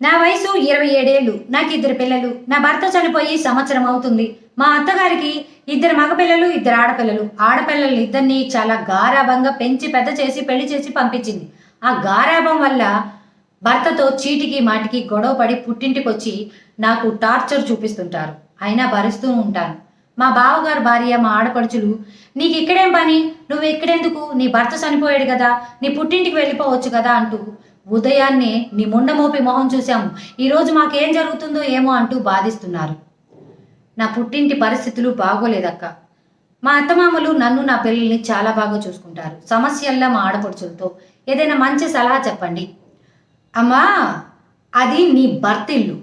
నా వయసు ఇరవై ఏడేళ్ళు నాకు ఇద్దరు పిల్లలు నా భర్త చనిపోయి సంవత్సరం అవుతుంది. మా అత్తగారికి ఇద్దరు మగపిల్లలు ఇద్దరు ఆడపిల్లలు. ఆడపిల్లలు ఇద్దరిని చాలా గారాభంగా పెంచి పెద్ద చేసి పెళ్ళి చేసి పంపించింది. ఆ గారాభం వల్ల భర్తతో చీటికి మాటికి గొడవ పడి పుట్టింటికి వచ్చి నాకు టార్చర్ చూపిస్తుంటారు. అయినా భరిస్తూ ఉంటాను. మా బావగారు భార్య మా ఆడపడుచులు నీకు ఇక్కడేం పని? నువ్వు ఇక్కడెందుకు? నీ భర్త చనిపోయాడు కదా. నీ పుట్టింటికి వెళ్ళిపోవచ్చు కదా అంటూ ఉదయాన్నే నీ ముండమోపి మొహం చూశాము. ఈరోజు మాకేం జరుగుతుందో ఏమో అంటూ బాధిస్తున్నారు. నా పుట్టింటి పరిస్థితులు బాగోలేదక్క. మా అత్తమామలు నన్ను నా పిల్లల్ని చాలా బాగా చూసుకుంటారు. సమస్యల్లో మా ఆడపడుచులతో ఏదైనా మంచి సలహా చెప్పండి. అమ్మా అది నీ భర్త ఇల్లు.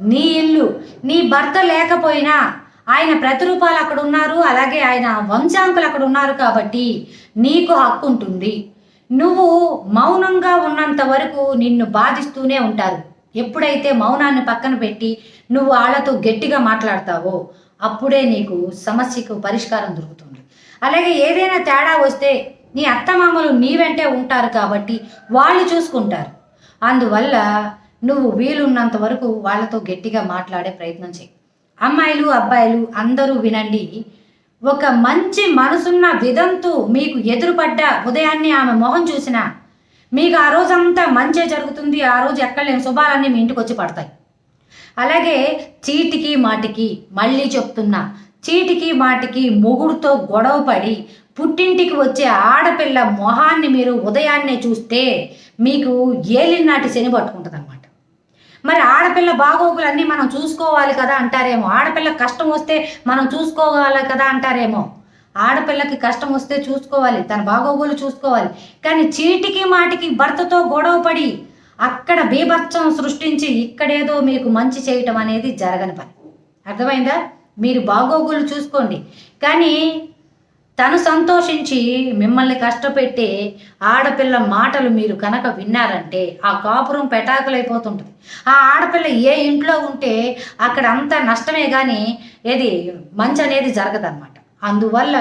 నీ ఇల్లు. నీ భర్త లేకపోయినా ఆయన ప్రతిరూపాలు అక్కడ ఉన్నారు అలాగే ఆయన వంశాంకులు అక్కడ ఉన్నారు కాబట్టి నీకు హక్కు ఉంటుంది నువ్వు మౌనంగా ఉన్నంత వరకు నిన్ను బాధిస్తూనే ఉంటారు. ఎప్పుడైతే మౌనాన్ని పక్కన పెట్టి నువ్వు వాళ్ళతో గట్టిగా మాట్లాడతావో అప్పుడే నీకు సమస్యకు పరిష్కారం దొరుకుతుంది. అలాగే ఏదైనా తేడా వస్తే నీ అత్తమామలు నీ వెంటే ఉంటారు కాబట్టి వాళ్ళు చూసుకుంటారు. అందువల్ల నువ్వు వీలున్నంత వరకు వాళ్ళతో గట్టిగా మాట్లాడే ప్రయత్నం చేయి. అమ్మాయిలు అబ్బాయిలు అందరూ వినండి. ఒక మంచి మనసున్న విధంతు మీకు ఎదురుపడ్డ ఉదయాన్నే ఆమె మొహం చూసినా మీకు ఆ రోజంతా మంచే జరుగుతుంది ఆ రోజు ఎక్కడ లేని శుభాలన్నీ మీ ఇంటికి వచ్చి పడతాయి. అలాగే చీటికి మాటికి మళ్ళీ చెప్తున్నా చీటికి మాటికి మొగుడుతో గొడవ పడి పుట్టింటికి వచ్చే ఆడపిల్ల మొహాన్ని మీరు ఉదయాన్నే చూస్తే మీకు ఏలినాటి శని పట్టుకుంటుంది మరి ఆడపిల్ల బాగోగులన్నీ మనం చూసుకోవాలి కదా అంటారేమో. ఆడపిల్ల కష్టం వస్తే మనం చూసుకోవాలి కదా అంటారేమో. ఆడపిల్లకి కష్టం వస్తే చూసుకోవాలి తన బాగోగులు చూసుకోవాలి. కానీ చీటికి మాటికి భర్తతో గొడవ పడి అక్కడ బీభత్సం సృష్టించి ఇక్కడేదో మీకు మంచి చేయటం అనేది జరగని పని. అర్థమైందా? మీరు బాగోగులు చూసుకోండి. కానీ తను సంతోషించి మిమ్మల్ని కష్టపెట్టే ఆడపిల్ల మాటలు మీరు కనుక విన్నారంటే ఆ కాపురం పెటాకులైపోతుంటుంది. ఆ ఆడపిల్ల ఏ ఇంట్లో ఉంటే అక్కడ అంతా నష్టమే కానీ ఏది మంచి అనేది జరగదన్నమాట. అందువల్ల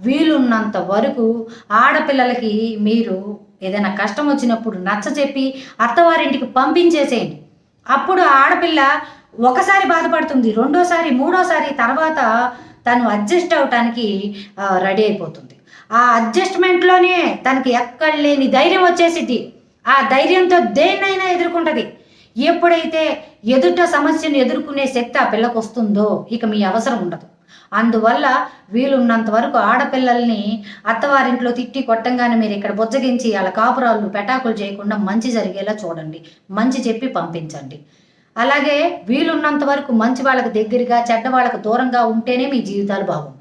వీలున్నంత వరకు ఆడపిల్లలకి మీరు ఏదైనా కష్టం వచ్చినప్పుడు నచ్చ చెప్పి అత్తవారింటికి పంపించేసేయండి. అప్పుడు ఆడపిల్ల ఒకసారి బాధపడుతుంది రెండోసారి మూడోసారి తర్వాత తను అడ్జస్ట్ అవటానికి రెడీ అయిపోతుంది. ఆ అడ్జస్ట్మెంట్లోనే తనకి ఎక్కడ లేని ధైర్యం వచ్చేసిద్ది. ఆ ధైర్యంతో దేన్నైనా ఎదుర్కొంటుంది. ఎప్పుడైతే ఎదుట సమస్యను ఎదుర్కొనే శక్తి ఆ పిల్లకు వస్తుందో ఇక మీ అవసరం ఉండదు. అందువల్ల వీలున్నంత వరకు ఆడపిల్లల్ని అత్తవారింట్లో తిట్టి కొట్టంగానే మీరు ఇక్కడ బుజ్జగించి వాళ్ళ కాపురాలు పెటాకులు చేయకుండా మంచి జరిగేలా చూడండి. మంచి చెప్పి పంపించండి. అలాగే వీలున్నంత వరకు మంచి వాళ్ళకి దగ్గరగా చెడ్డ వాళ్ళకు దూరంగా ఉంటేనే మీ జీవితాలు బాగుంటాయి.